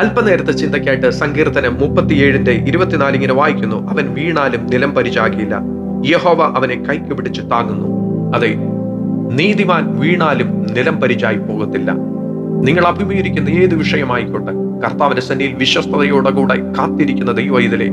അല്പനേരത്തെ ചിന്തയ്ക്കായിട്ട് സങ്കീർത്തനം മുപ്പത്തിയേഴിന്റെ ഇരുപത്തിനാല് ഇങ്ങനെ വായിക്കുന്നു. അവൻ വീണാലും നിലം പരിചാകിയില്ല. യഹോവ അവനെ കൈക്ക് പിടിച്ച് താങ്ങുന്നു. അതെ നീതിമാൻ വീണാലും നിലം പരിചായി പോകത്തില്ല. നിങ്ങൾ അഭിമുഖീകരിക്കുന്ന ഏത് വിഷയമായിക്കോട്ടെ കർത്താവിന്റെ സന്നിയിൽ വിശ്വസ്തയോടെ കൂടെ കാത്തിരിക്കുന്ന ദൈവ ഇതിലെ.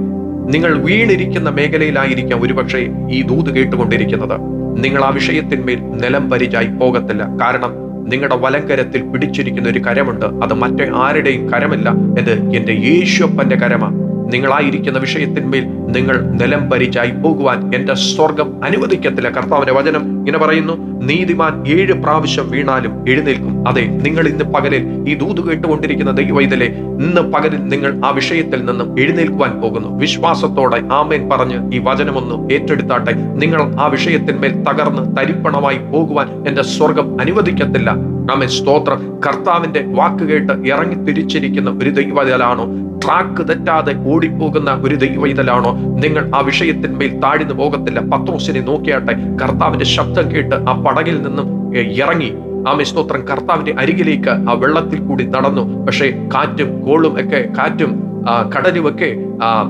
നിങ്ങൾ വീണിരിക്കുന്ന മേഖലയിലായിരിക്കാം ഒരുപക്ഷെ ഈ ദൂത് കേട്ടുകൊണ്ടിരിക്കുന്നത്. നിങ്ങൾ ആ വിഷയത്തിന്മേൽ നിലം പരിചായി പോകത്തില്ല. കാരണം നിങ്ങളുടെ വലങ്കരത്തിൽ പിടിച്ചിരിക്കുന്ന ഒരു കരമുണ്ട്. അത് മറ്റേ ആരുടെയും കരമല്ല. ഇത് എന്റെ യേശുപ്പന്റെ കരമാ. നിങ്ങളായിരിക്കുന്ന വിഷയത്തിന്മേൽ നിങ്ങൾ നിലം പരിചായി പോകുവാൻ എന്റെ സ്വർഗം അനുവദിക്കത്തില്ല. കർത്താവിന്റെ വചനം ഇങ്ങനെ പറയുന്നു നീതിമാൻ ഏഴ് പ്രാവശ്യം വീണാലും എഴുന്നേൽക്കും. അതെ നിങ്ങൾ ഇന്ന് പകലിൽ ഈ ദൂത് കേട്ടുകൊണ്ടിരിക്കുന്ന ദൈവവൈതലെ ഇന്ന് പകലിൽ നിങ്ങൾ ആ വിഷയത്തിൽ നിന്നും എഴുന്നേൽക്കുവാൻ പോകുന്നു. വിശ്വാസത്തോടെ ആമേൻ പറഞ്ഞ് ഈ വചനമൊന്ന് ഏറ്റെടുത്താട്ടെ. നിങ്ങൾ ആ വിഷയത്തിന്മേൽ തകർന്ന് തരിപ്പണമായി പോകുവാൻ എന്റെ സ്വർഗം അനുവദിക്കത്തില്ല. ആമേൻ. സ്തോത്രം. കർത്താവിന്റെ വാക്ക് കേട്ട് ഇറങ്ങി തിരിച്ചിരിക്കുന്ന ഒരു ദൈവതലാണോ ട്രാക്ക് തെറ്റാതെ ഓടിപ്പോകുന്ന ഒരു ദൈവയിതലാണോ നിങ്ങൾ ആ വിഷയത്തിന്മേൽ താഴ്ന്നു പോകത്തില്ല. പത്രോസിനെ നോക്കിയാട്ടെ. കർത്താവിന്റെ ശബ്ദം കേട്ട് ആ പടകിൽ നിന്നും ഇറങ്ങി. ആ സ്തോത്രം. കർത്താവിന്റെ അരികിലേക്ക് ആ വെള്ളത്തിൽ കൂടി നടന്നു. പക്ഷേ കാറ്റും കോളും ഒക്കെ കാറ്റും ആ, കടലും ഒക്കെ ആ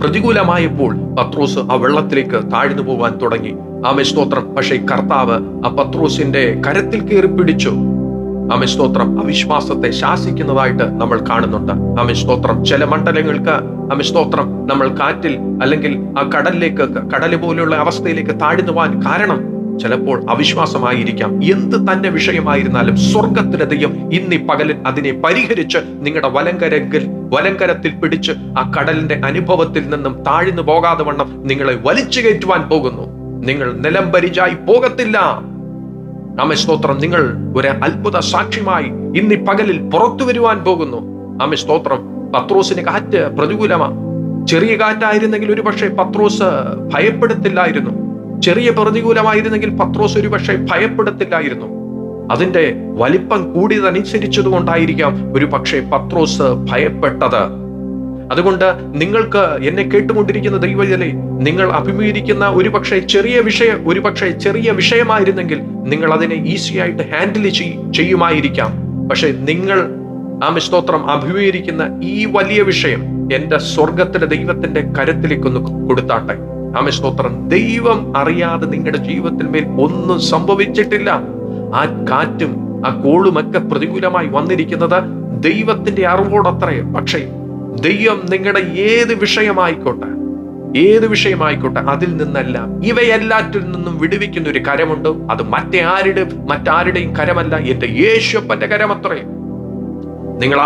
പ്രതികൂലമായപ്പോൾ പത്രോസ് ആ വെള്ളത്തിലേക്ക് താഴ്ന്നു പോകാൻ തുടങ്ങി. ആമേ സ്തോത്രം. പക്ഷേ കർത്താവ് ആ പത്രോസിന്റെ കരത്തിൽ കയറി പിടിച്ചു. ആമേ സ്തോത്രം. അവിശ്വാസത്തെ ശാസിക്കുന്നതായിട്ട് നമ്മൾ കാണുന്നുണ്ട്. ആമേ സ്തോത്രം. ചില മണ്ഡലങ്ങൾക്ക് ആമേ സ്തോത്രം. നമ്മൾ കാറ്റിൽ അല്ലെങ്കിൽ ആ കടലിലേക്ക് കടൽ പോലെയുള്ള അവസ്ഥയിലേക്ക് താഴ്ന്നുവാൻ കാരണം ചിലപ്പോൾ അവിശ്വാസമായിരിക്കാം. എന്ത് തന്നെ വിഷയമായിരുന്നാലും സ്വർഗത്തിലെ ദൈവം ഇന്നീ പകലിൽ അതിനെ പരിഹരിച്ച് നിങ്ങളുടെ വലങ്കരങ്കിൽ വലങ്കരത്തിൽ പിടിച്ച് ആ കടലിന്റെ അനുഭവത്തിൽ നിന്നും താഴ്ന്നു പോകാതെ വണ്ണം നിങ്ങളെ വലിച്ചു കയറ്റുവാൻ പോകുന്നു. നിങ്ങൾ നിലം പരിചായി പോകത്തില്ല. ആമേ സ്തോത്രം. നിങ്ങൾ ഒരു അത്ഭുത സാക്ഷ്യമായി ഇന്ന് പകലിൽ പുറത്തു വരുവാൻ പോകുന്നു. ആമേ സ്തോത്രം. പത്രോസിന് കാറ്റ് പ്രതികൂലമാ. ചെറിയ കാറ്റായിരുന്നെങ്കിൽ ഒരു പക്ഷേ പത്രോസ് ഭയപ്പെടുത്തില്ലായിരുന്നു. ചെറിയ പ്രതികൂലമായിരുന്നെങ്കിൽ പത്രോസ് ഒരു പക്ഷേ ഭയപ്പെടുത്തില്ലായിരുന്നു. അതിന്റെ വലിപ്പം കൂടിയതനുസരിച്ചതുകൊണ്ടായിരിക്കാം ഒരു പക്ഷേ പത്രോസ് ഭയപ്പെട്ടത്. അതുകൊണ്ട് നിങ്ങൾക്ക് എന്നെ കേട്ടുകൊണ്ടിരിക്കുന്ന ദൈവജലെ നിങ്ങൾ അഭിമുഖീകരിക്കുന്ന ഒരു പക്ഷേ ചെറിയ വിഷയം ഒരു പക്ഷേ ചെറിയ വിഷയമായിരുന്നെങ്കിൽ നിങ്ങൾ അതിനെ ഈസിയായിട്ട് ഹാൻഡിൽ ചെയ്യുമായിരിക്കാം. പക്ഷെ നിങ്ങൾ ആ സ്തോത്രം അഭിമുഖീകരിക്കുന്ന ഈ വലിയ വിഷയം എന്റെ സ്വർഗത്തിലെ ദൈവത്തിന്റെ കരത്തിലേക്കൊന്ന് കൊടുത്താട്ടെ. ആമ സ്തോത്രം ദൈവം അറിയാതെ നിങ്ങളുടെ ജീവിതത്തിൽ മേൽ ഒന്നും സംഭവിച്ചിട്ടില്ല. ആ കാറ്റും ആ കോളുമൊക്കെ പ്രതികൂലമായി വന്നിരിക്കുന്നത് ദൈവത്തിന്റെ അറിവോടത്രേ. പക്ഷേ ദൈവം നിങ്ങളുടെ ഏത് വിഷയമായിക്കോട്ടെ ഏത് വിഷയമായിക്കോട്ടെ അതിൽ നിന്നെല്ലാം ഇവയെല്ലാറ്റിൽ നിന്നും വിടുവിക്കുന്ന ഒരു കരമുണ്ട്. അത് മറ്റേ ആരുടെ മറ്റാരുടെയും കരമല്ല എന്റെ യേശുപ്പന്റെ കരമത്രേ. നിങ്ങൾ